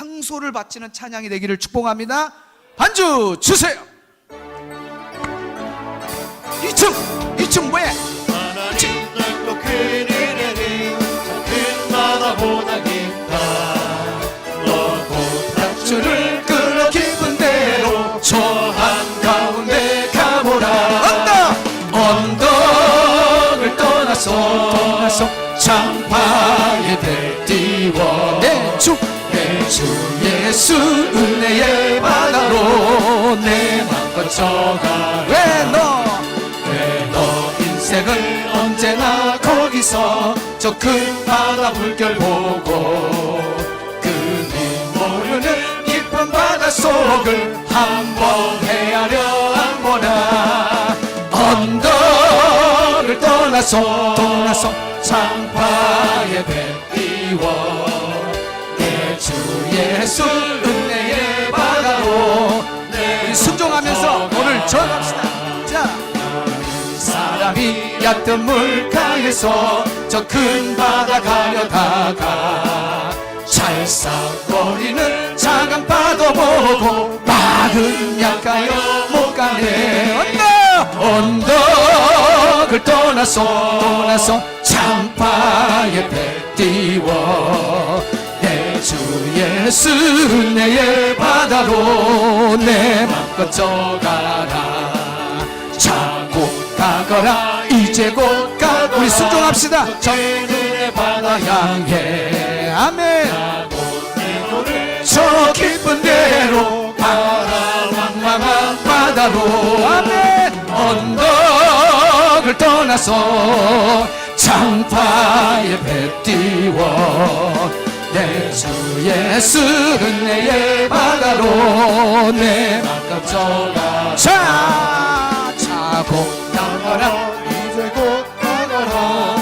황소를 바치는 찬양이 되기를 축복합니다. 반주 주세요. 2층 2층 왜? 끌어 대로 저 한가운데 가보라 언덕 언덕을 떠나서 떠나서 장파에 들띄워 내주내주 예수 은혜의 바다로 내 맘껏 져가 왜너? 왜너 인생은 언제나 거기서 저 큰 바다 물결 보고 그네 모르는 깊은 바다 속을 한번 헤아려 안보나 언덕을 떠나서 떠나서 장파에 배 띄워 오늘 전합시다 자. 사람이 얕은 물가에서 저 큰 바다 가려다가 찰싹거리는 작은 파도 보고 마음 약하여 못 가네 언덕 언덕을 떠나서 떠나서 장파에 배 띄워 내 주 예수 은혜의 바다로 내맘 껏 져가라 자고 가거라 이제 곧 가. 우리 순종합시다. 저 은혜 바다 향해 아멘. 저 깊은 데로 가라 망망한 바다로 아멘. 언덕을 떠나서 장파에 배 띄워 내 주 예수 은혜의 바다로 내 자! 자고 나가라 이제 곧 가거라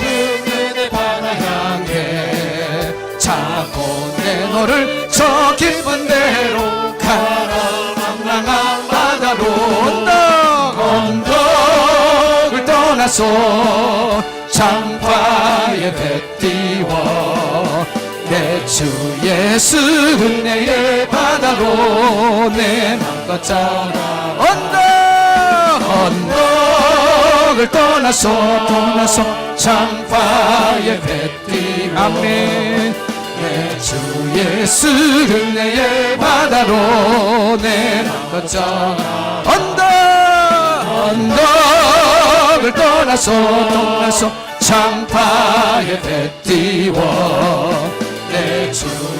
은혜 바다 향해 자고 내 너를 저 깊은 데로 가라. 망망한 바다로 언덕 언덕을 떠나서 장파에 배 띄워 내 주 예수 은혜의 바다로 내 맘껏 자라. 언덕 언덕을 떠나서 떠나서 배 띄워 아멘 내주 예수 은혜의 바다로 내 맘껏 자라. 언덕 언덕을 떠나서 떠나서 장파에 배 띄워 내주